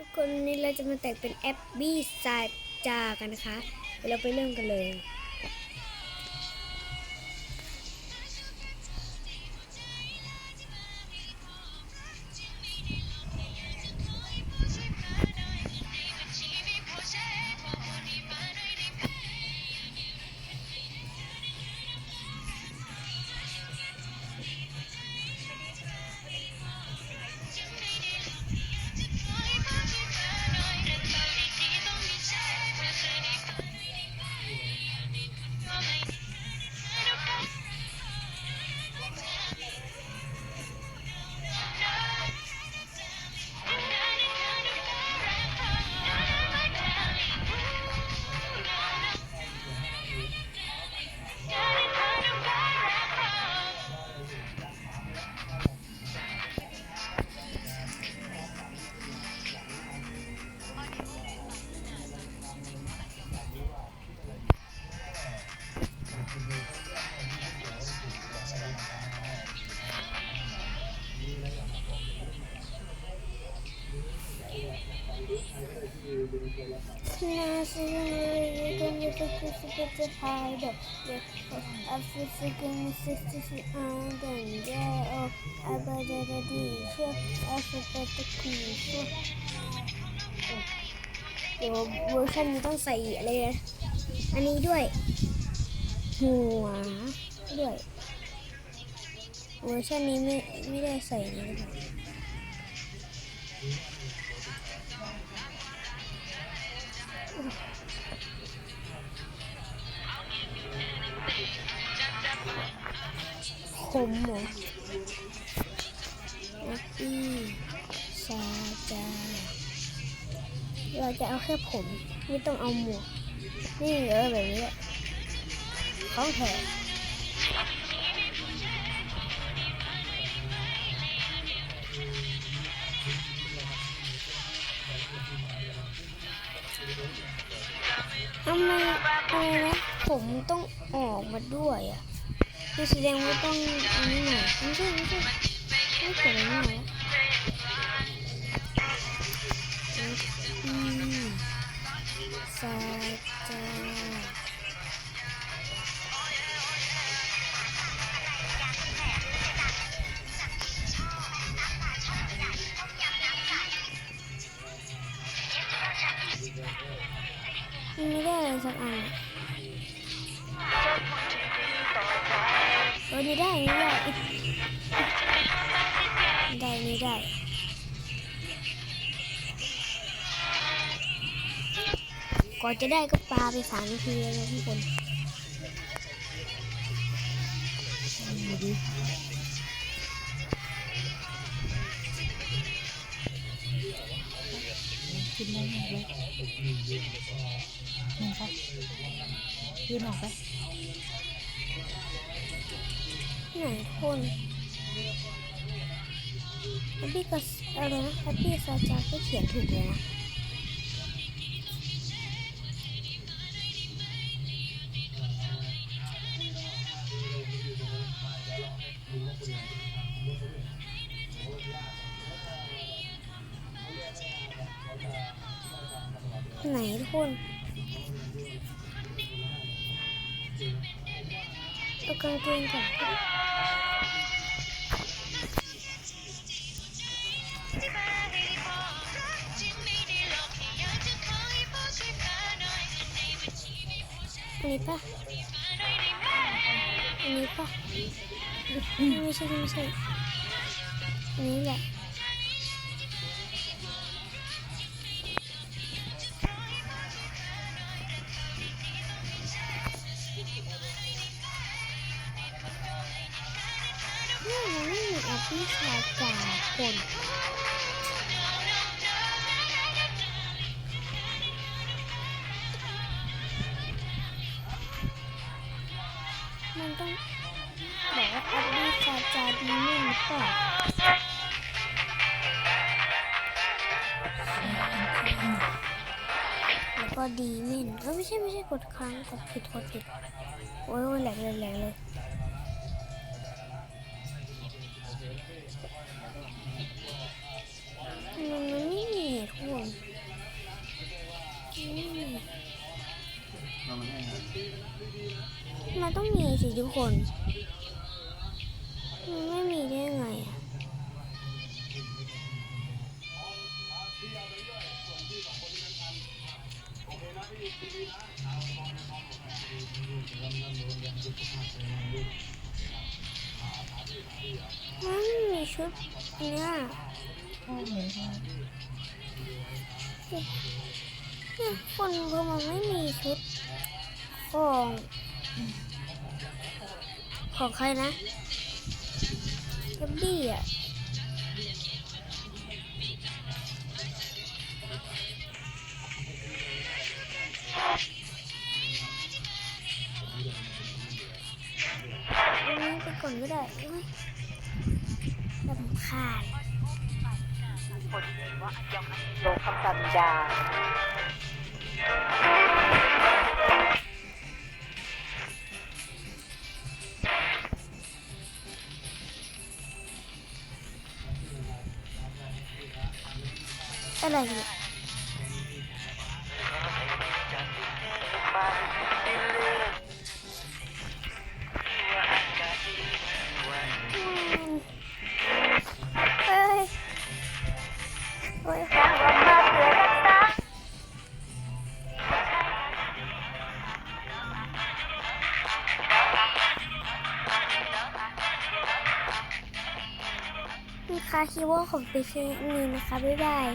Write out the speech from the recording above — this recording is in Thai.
ทุกคนนนี้เราจะมาแต่งเป็นแอปบี้ซาจากันนะคะ เดี๋ยวเราไปเริ่มกันเลย เดี๋ยวเวอร์ชันนี้ต้องใส่อะไรนะอันนี้ด้วย หัวด้วย เวอร์ชันนี้ไม่ไม่ได้ใส่นี่นะคะ ขมหรอแอปปี้ซาจาเราจะเอาแค่ผมไม่ต้องเอาหมวกนี่เออแบบนี้ของแถม ทำไมอะไรนะผมต้องออกมาด้วยอะคือแสดงว่าต้องอันนี้หน่อยไม่ใช่ไม่ใช่ไม่ผมอันนี้หน่อยอืมซาจ ไม่ได้อะไรสักอันเออนี่ได้นี่ได้ได้นี่ได้ก่อนจะได้ก็ปลาไปสามนาทีแล้วนะทุกคนกินได้ไหมเลยห นึ่งครับยืนออกไปไหนทุกคนแฮปปี้กับอะไรนะแฮปปี้ซาจาก็เขียนถูกเลยนะไหนทุกคน เอากางเกงก่อนอันนี้ปะนนี้ปะไม่ใช่ไม่ใช่นนี้แหละ ไม่มีแอปที่ชาจากคนมันต้องบอกว่าอปนี้ซาจาดีไม่หรือเปล่าแล้วก็ดีม่นเอ้ยไม่ใช่ไม่ใช่กดค้างกดผิดกดผิดโอ้ยแหลกเลยแหลกเลย ต้องมีสิทุกคน มันไม่มีได้ไงอะมันไม่มีชุดเนี่ยพ่อเหมือนกันเนี่ยคนพวกมันไม่มีชุด ของ ของใครนะเอบบี้อะเอานี้ไปก่อนก็ได้เอ้ยลำคาญลงคำสัญญา อะไรเนี่ยเอ้ยโอ้ยมีคาคิโวของไปแค่นี้นะคะ บ๊ายบาย